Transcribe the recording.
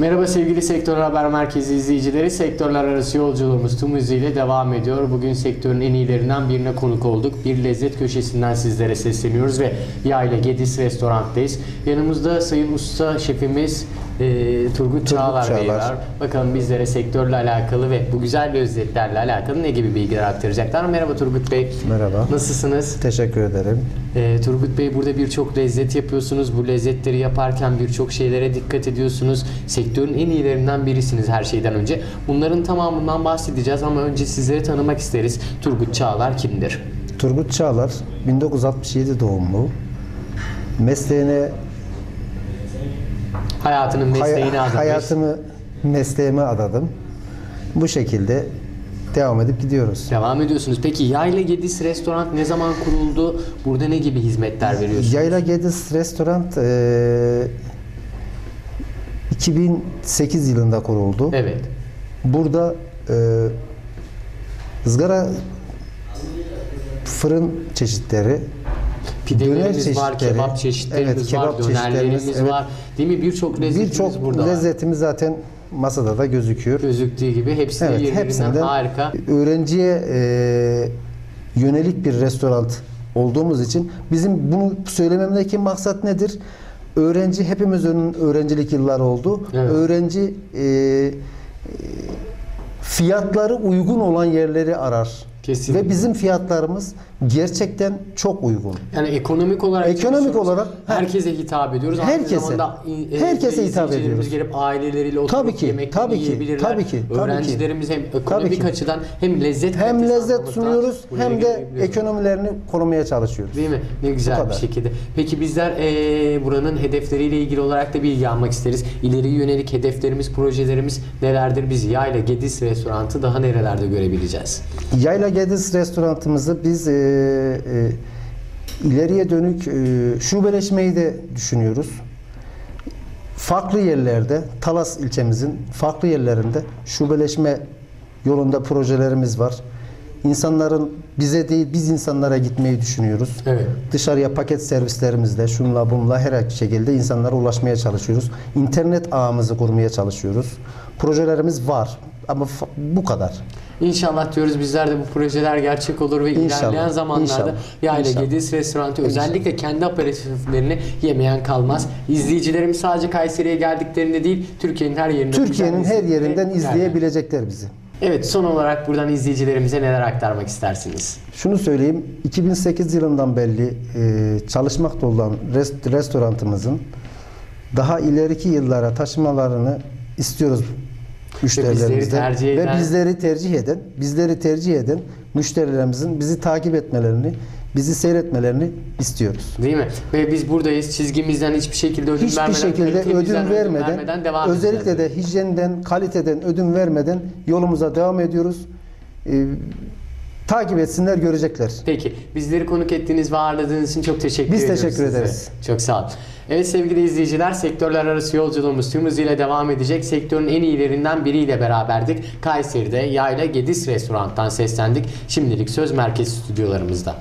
Merhaba sevgili Sektör Haber Merkezi izleyicileri. Sektörler arası yolculuğumuz tüm hızıyla devam ediyor. Bugün sektörün en iyilerinden birine konuk olduk. Bir lezzet köşesinden sizlere sesleniyoruz ve Yayla Gedis Restorant'tayız. Yanımızda Sayın Usta Şefimiz e, Turgut, Çağlar Bey Çağlar. var. Bakalım bizlere sektörle alakalı ve bu güzel lezzetlerle alakalı ne gibi bilgiler aktaracaklar. Merhaba Turgut Bey. Merhaba. Nasılsınız? Teşekkür ederim. Ee, Turgut Bey burada birçok lezzet yapıyorsunuz. Bu lezzetleri yaparken birçok şeylere dikkat ediyorsunuz. Sektörün en iyilerinden birisiniz her şeyden önce. Bunların tamamından bahsedeceğiz ama önce sizleri tanımak isteriz. Turgut Çağlar kimdir? Turgut Çağlar 1967 doğumlu. Mesleğine Hayatının hay- mesleğini adamış. hayatımı mesleğime adadım. Bu şekilde devam edip gidiyoruz. Devam ediyorsunuz. Peki Yayla Gedis Restoran ne zaman kuruldu? Burada ne gibi hizmetler veriyorsunuz? Yayla Gedis Restoran eee, 2008 yılında kuruldu. Evet. Burada eee ızgara fırın çeşitleri, Pidelerimiz Döner var, çeşitleri, kebap çeşitlerimiz evet, kebap var, dönerlerimiz evet. var. Değil mi? Birçok lezzetimiz birçok burada. var. lezzetimiz zaten masada da gözüküyor. Gözüktüğü gibi hepsi Evet, hepsinden harika. öğrenciye e, yönelik bir restoran olduğumuz için bizim bunu söylememdeki maksat nedir? Öğrenci hepimizin öğrencilik yılları oldu. Evet. Öğrenci e, e, fiyatları uygun olan yerleri arar. Kesinlikle. Ve bizim fiyatlarımız gerçekten çok uygun. Yani ekonomik olarak Ekonomik olarak, herkese hitap ediyoruz. Herkese. Aynı zamanda e, Herkese e, hitap ediyoruz. gelip aileleriyle oturup Tabii ki, yemeklerini tabii ki, yiyebilirler. tabii ki, tabii ki. Öğrencilerimiz hem ekonomik Tabii ki. açıdan hem lezzet Hem lezzet sunuyoruz hem de ekonomilerini korumaya çalışıyoruz. Değil mi? Ne güzel bir şekilde. Peki bizler e, buranın hedefleriyle ilgili olarak da bilgi almak isteriz. İleri yönelik hedeflerimiz, projelerimiz nelerdir? Biz Yayla Gedis Restoran'ı daha nerelerde görebileceğiz? Yayla Gedis restoranımızı biz e, e, ileriye dönük e, şubeleşmeyi de düşünüyoruz. Farklı yerlerde, Talas ilçemizin farklı yerlerinde şubeleşme yolunda projelerimiz var. İnsanların bize değil biz insanlara gitmeyi düşünüyoruz. Evet. Dışarıya paket servislerimizle şunla bunla her şekilde insanlara ulaşmaya çalışıyoruz. İnternet ağımızı kurmaya çalışıyoruz. Projelerimiz var ama bu kadar. İnşallah diyoruz bizler de bu projeler gerçek olur ve İnşallah, ilerleyen zamanlarda inşallah, Yayla inşallah. Gedis Restoranı özellikle kendi aperatiflerini yemeyen kalmaz. İzleyicilerimiz sadece Kayseri'ye geldiklerinde değil Türkiye'nin her yerinde Türkiye'nin her yerinden izleyebilecekler bizi. Evet son olarak buradan izleyicilerimize neler aktarmak istersiniz? Şunu söyleyeyim, 2008 yılından belli e, çalışmakta olan rest, restoranımızın daha ileriki yıllara taşımalarını istiyoruz müşterilerimizden tercih ve bizleri tercih eden, bizleri tercih eden müşterilerimizin bizi takip etmelerini, bizi seyretmelerini istiyoruz. Değil mi? Ve biz buradayız. Çizgimizden hiçbir şekilde ödün Hiçbir vermeden, şekilde ödün vermeden, devam özellikle edeceğiz. de hijyenden, kaliteden ödün vermeden yolumuza devam ediyoruz. E, takip etsinler, görecekler. Peki. Bizleri konuk ettiğiniz ve ağırladığınız için çok teşekkür Biz ediyoruz teşekkür size. ederiz. Çok sağ olun. Evet sevgili izleyiciler sektörler arası yolculuğumuz tüm hızıyla devam edecek. Sektörün en iyilerinden biriyle beraberdik. Kayseri'de Yayla Gedis Restoran'tan seslendik. Şimdilik Söz Merkezi stüdyolarımızda.